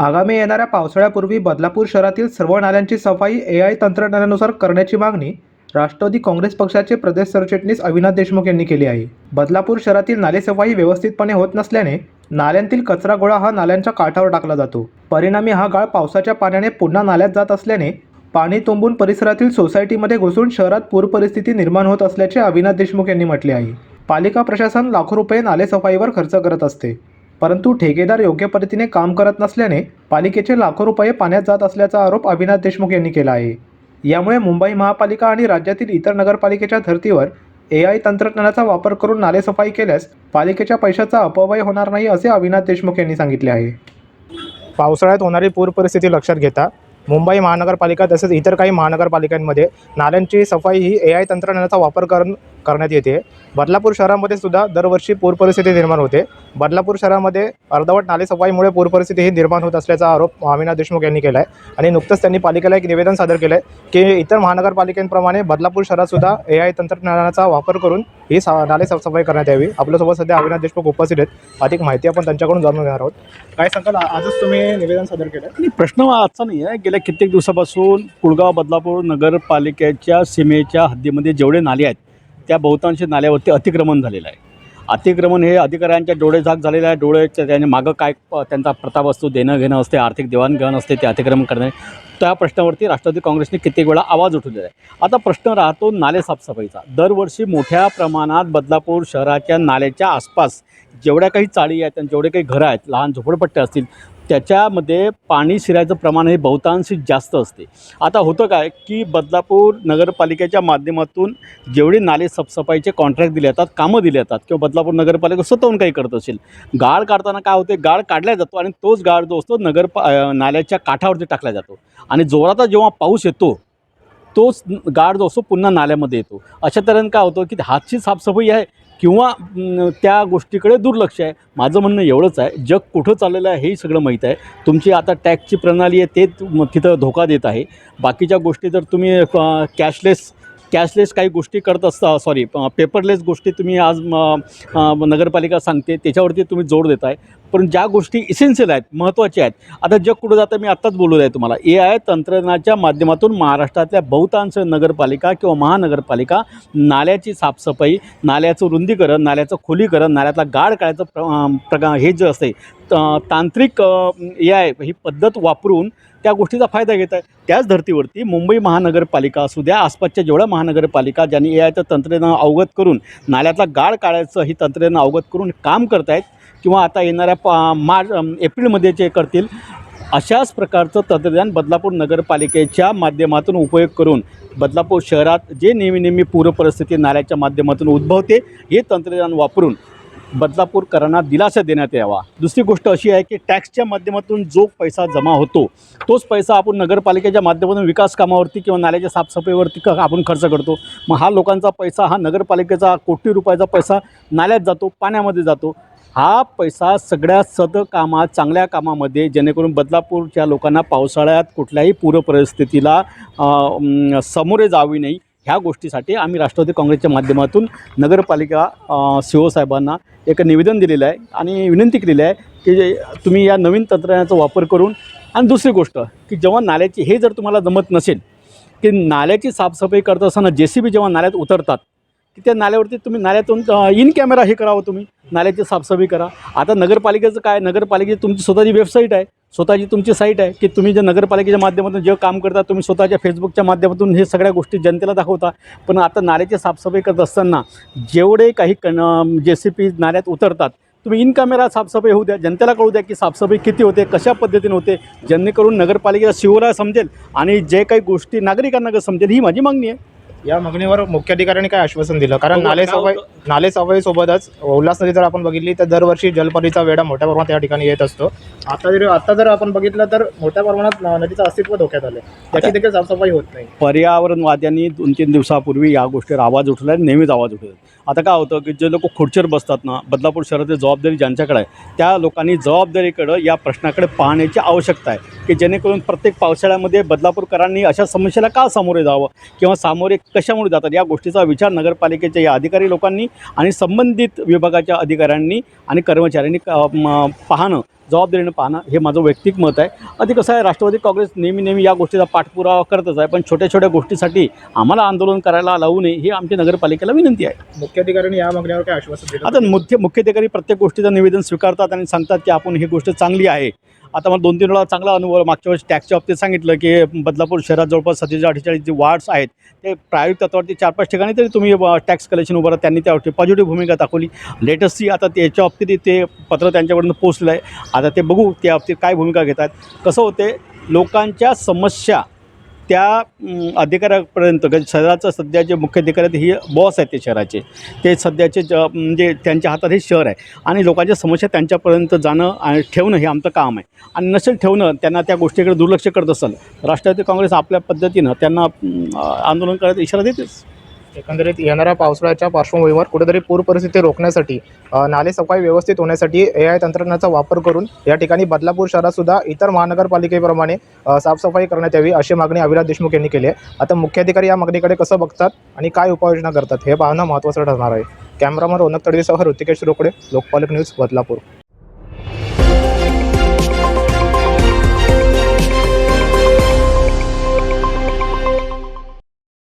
आगामी येणाऱ्या पावसाळ्यापूर्वी बदलापूर शहरातील सर्व नाल्यांची सफाई ए आय तंत्रज्ञानानुसार करण्याची मागणी राष्ट्रवादी काँग्रेस पक्षाचे प्रदेश सरचिटणीस अविनाश देशमुख यांनी केली आहे. बदलापूर शहरातील नालेसफाई व्यवस्थितपणे होत नसल्याने नाल्यांतील कचरा गोळा हा नाल्यांच्या काठावर टाकला जातो. परिणामी हा गाळ पावसाच्या पाण्याने पुन्हा नाल्यात जात असल्याने पाणी तुंबून परिसरातील सोसायटीमध्ये घुसून शहरात पूर परिस्थिती निर्माण होत असल्याचे अविनाश देशमुख यांनी म्हटले आहे. पालिका प्रशासन लाखो रुपये नालेसफाईवर खर्च करत असते. परंतु ठेकेदार योग्य पद्धतीने काम करत नसल्याने पालिकेचे लाखो रुपये पाण्यात जात असल्याचा आरोप अविनाश देशमुख यांनी केला आहे. यामुळे मुंबई महापालिका आणि राज्यातील इतर नगरपालिकेच्या धर्तीवर ए आय तंत्रज्ञानाचा वापर करून नालेसफाई केल्यास पालिकेच्या पैशाचा अपव्यय होणार नाही असे अविनाश देशमुख यांनी सांगितले आहे. पावसाळ्यात होणारी पूर परिस्थिती लक्षात घेता मुंबई महानगरपालिका तसेच इतर काही महानगरपालिकांमध्ये नाल्यांची सफाई ही ए आय तंत्रज्ञानाचा वापर करून करण्यात येते. बदलापूर शहरामध्ये सुद्धा दरवर्षी पूर परिस्थिती निर्माण होते. बदलापूर शहरामध्ये अर्धवट नालेसफाईमुळे पूर परिस्थिती ही निर्माण होत असल्याचा आरोप अमिना देशमुख यांनी केला आहे आणि नुकतंच त्यांनी पालिकेला एक निवेदन सादर केलं आहे की इतर महानगरपालिकेप्रमाणे बदलापूर शहरातसुद्धा ए आय तंत्रज्ञानाचा वापर करून ही सा नालेसाफसफाई करण्यात यावी. आपल्यासोबत सध्या अविनाश देशमुख उपस्थित आहेत. अधिक माहिती आपण त्यांच्याकडून जाणून घेणार आहोत. काय सांगाल? आजच तुम्ही निवेदन सादर केलं आणि प्रश्न आजचा नाही आहे. गेल्या कित्येक दिवसापासून कुळगाव बदलापूर नगरपालिकेच्या सीमेच्या हद्दीमध्ये जेवढे नाले आहेत त्या बहुतांश नाल्यावरती अतिक्रमण झालेलं आहे. अतिक्रमण हे अधिकाऱ्यांच्या डोळेझाक झालेलं आहे. डोळ्याच्या त्याने मागं काय प- त्यांचा प्रताप असतो देणं घेणं असते आर्थिक देवाणघेवाण असते ते अतिक्रमण करणे. त्या प्रश्नावरती राष्ट्रवादी काँग्रेसने कित्येक वेळा आवाज उठवलेला आहे. आता प्रश्न राहतो नाले साफसफाईचा. दरवर्षी मोठ्या प्रमाणात बदलापूर शहराच्या नाल्याच्या आसपास जेवढ्या काही चाळी आहेत आणि जेवढे काही घरं आहेत लहान झोपडपट्ट्या असतील त्याच्यामध्ये पाणी शिरायचं प्रमाण हे बहुतांशी जास्त असते. आता होतं काय की बदलापूर नगरपालिकेच्या माध्यमातून जेवढी नाले साफसफाईचे कॉन्ट्रॅक्ट दिले जातात कामं दिले जातात किंवा बदलापूर नगरपालिका स्वतःहून काही करत असेल गाळ काढताना काय होते गाळ काढला जातो आणि तोच गाळ जो असतो नगर नाल्याच्या काठावरती टाकला जातो. आणि जोराचा जेव्हा पाऊस येतो तोच गाळ जो असतो पुन्हा नाल्यामध्ये येतो. अशा तऱ्हेनं काय होतं की हातची साफसफाई आहे किंवा त्या गोष्टीकडे दुर्लक्ष आहे. माझं म्हणणं एवढंच आहे जग कुठं चाललेलं आहे हेही सगळं माहीत आहे. तुमची आता टॅक्सची प्रणाली आहे ते तिथं धोका देत आहे. बाकीच्या गोष्टी जर तुम्ही कॅशलेस कॅशलेस काही गोष्टी करत असता सॉरी पेपरलेस गोष्टी तुम्ही आज नगरपालिका सांगते त्याच्यावरती तुम्ही जोर देत आहे पण ज्या गोष्टी इसेन्शियल आहेत महत्त्वाच्या आहेत आता जग कुठं जातं मी आत्ताच बोलू आहे तुम्हाला. ए आय तंत्रज्ञानाच्या माध्यमातून महाराष्ट्रातल्या बहुतांश नगरपालिका किंवा महानगरपालिका नाल्याची साफसफाई नाल्याचं रुंदीकरण नाल्याचं खोलीकरण नाल्यातला गाळ काढायचं प्र प्रगा प्रका हे जे असते त- तांत्रिक ए आय ही पद्धत वापरून त्या गोष्टीचा फायदा घेत आहे. त्याच धर्तीवरती मुंबई महानगरपालिका असू द्या आसपासच्या जेवढ्या महानगरपालिका ज्यांनी ए आयचं तंत्रज्ञान अवगत करून नाल्यातला गाळ काढायचं ही तंत्रज्ञान अवगत करून काम करत आहेत किंवा आता येणाऱ्या पा मार्च एप्रिलमध्ये जे करतील अशाच प्रकारचं तंत्रज्ञान बदलापूर नगरपालिकेच्या माध्यमातून उपयोग करून बदलापूर शहरात जे नेहमी नेहमी पूरपरिस्थिती नाल्याच्या माध्यमातून उद्भवते हे तंत्रज्ञान वापरून बदलापूरकरांना दिलासा देण्यात यावा. दुसरी गोष्ट अशी आहे की टॅक्सच्या माध्यमातून जो पैसा जमा होतो तोच पैसा आपण नगरपालिकेच्या माध्यमातून विकास कामावरती किंवा नाल्याच्या साफसफाईवरती क आपण खर्च करतो. मग हा लोकांचा पैसा हा नगरपालिकेचा कोटी रुपयाचा पैसा नाल्यात जातो पाण्यामध्ये जातो. हा पैसा सगळ्या सद कामात चांगल्या कामामध्ये जेणेकरून बदलापूरच्या लोकांना पावसाळ्यात कुठल्याही पूरपरिस्थितीला सामोरे जावी नाही. ह्या गोष्टीसाठी आम्ही राष्ट्रवादी काँग्रेसच्या माध्यमातून नगरपालिका अ, सी साहेबांना एक निवेदन दिलेलं आहे आणि विनंती केलेली आहे की जे तुम्ही या नवीन तंत्रज्ञानाचा वापर करून आणि दुसरी गोष्ट की जेव्हा नाल्याची हे जर तुम्हाला जमत नसेल की नाल्याची साफसफाई करत असताना जे सी बी जेव्हा नाल्यात उतरतात की त्या नाल्यावरती तुम्ही नाल्यातून इन कॅमेरा हे करावं तुम्ही. नाल्याची साफसफाई करा. आता नगरपालिकेचं काय? नगरपालिकेची तुमची स्वतःची वेबसाईट आहे. स्वतःची तुमची साईट आहे की तुम्ही जे नगरपालिकेच्या माध्यमातून जे काम करता तुम्ही स्वतःच्या फेसबुकच्या माध्यमातून हे सगळ्या गोष्टी जनतेला दाखवता. पण आता नाल्याची साफसफाई करत असताना जेवढे काही कन जे सी पी नाल्यात उतरतात तुम्ही इन कॅमेरा साफसफाई होऊ द्या. जनतेला कळू द्या की साफसफाई किती होते कशा पद्धतीने होते. जेणेकरून नगरपालिकेला शिवला समजेल आणि जे काही गोष्टी नागरिकांना समजेल ही माझी मागणी आहे. या मागणीवर मुख्याधिकाऱ्यांनी काय आश्वासन दिलं? कारण बघा, नाले सफाई नाले सफाई सोबतच उल्हास नदी जर आपण बघितली तर दरवर्षी जलपरीचा वेढा मोठ्या प्रमाणात या ठिकाणी येत असतो. आता जर आता जर आपण बघितलं तर मोठ्या प्रमाणात नदीचं अस्तित्व धोक्यात आलं त्याची देखील साफसफाई होत नाही. पर्यावरणवाद्यांनी दोन तीन दिवसापूर्वी या गोष्टीवर आवाज उठवला आहे नेहमीच आवाज उठवतात आता काय होतं की जे लोक खुर्चीवर बसतात ना बदलापूर शहरातील जबाबदारी ज्यांच्याकडे आहे त्या लोकांनी जबाबदारीकडं या प्रश्नाकडे पाहण्याची आवश्यकता आहे की जेणेकरून प्रत्येक पावसाळ्यामध्ये बदलापूरकरांनी अशा समस्येला का सामोरे जावं? किंवा सामोरे कशामुळे जातात? या गोष्टीचा विचार नगरपालिकेच्या या अधिकारी लोकांनी आणि संबंधित विभागाच्या अधिकाऱ्यांनी आणि कर्मचाऱ्यांनी पाहणं जबाबदारीनं पाहणं हे माझं वैयक्तिक मत आहे. आधी कसं आहे राष्ट्रवादी काँग्रेस नेहमी नेहमी या गोष्टीचा पाठपुरावा करतच आहे पण छोट्या छोट्या गोष्टीसाठी आम्हाला आंदोलन करायला लावू नये ही आमची नगरपालिकेला विनंती आहे. मुख्याधिकाऱ्यांनी या मागण्यावर काय आश्वासन दिलं आता मुख्य मुख्याधिकारी प्रत्येक गोष्टीचं निवेदन स्वीकारतात आणि सांगतात की आपण ही गोष्ट चांगली आहे. आता मला दोन तीन वेळा चांगला अनुभव मागच्या वेळेस टॅक्सच्या बाबतीत सांगितलं की बदलापूर शहरात जवळपास सत्तेचाळीस अठ्ठेचाळीस जे वार्ड्स आहेत ते प्रायोगिक तत्वावरती चार पाच ठिकाणी तरी तुम्ही टॅक्स कलेक्शन उभं राहा. त्यांनी त्यावरती पॉझिटिव्ह भूमिका दाखवली. लेटेस्टची आता त्याच्या बाबतीत ते पत्र त्यांच्याकडून पोचलं आहे आता ते बघू त्या बाबतीत काय भूमिका घेतात. कसं होते लोकांच्या समस्या त्या अधिकाऱ्यापर्यंत म्हणजे शहराचं सध्या जे मुख्य अधिकारी आहेत हे बॉस आहेत ते शहराचे. ते सध्याचे ज म्हणजे त्यांच्या हातात हे शहर आहे. आणि लोकांच्या समस्या त्यांच्यापर्यंत जाणं आणि ठेवणं हे आमचं काम आहे. आणि नसेल ठेवणं त्यांना त्या गोष्टीकडे दुर्लक्ष करत असेल राष्ट्रवादी काँग्रेस आपल्या पद्धतीनं त्यांना आंदोलन करायचा इशारा देतेच. एकंदरीत येणाऱ्या पावसाळ्याच्या पार्श्वभूमीवर कुठेतरी पूर परिस्थिती रोखण्यासाठी नाले सफाई व्यवस्थित होण्यासाठी ए आय तंत्रज्ञानाचा वापर करून या ठिकाणी बदलापूर शहरात सुद्धा इतर महानगरपालिकेप्रमाणे साफसफाई करण्यात यावी अशी मागणी अविनाश देशमुख यांनी केली आहे. आता मुख्याधिकारी या मागणीकडे कसं बघतात आणि काय उपाययोजना करतात हे पाहणं महत्त्वाचं ठरणार आहे. कॅमेरामन रोनक तडवीसह ऋतिकेश रोकडे लोकपालक न्यूज बदलापूर.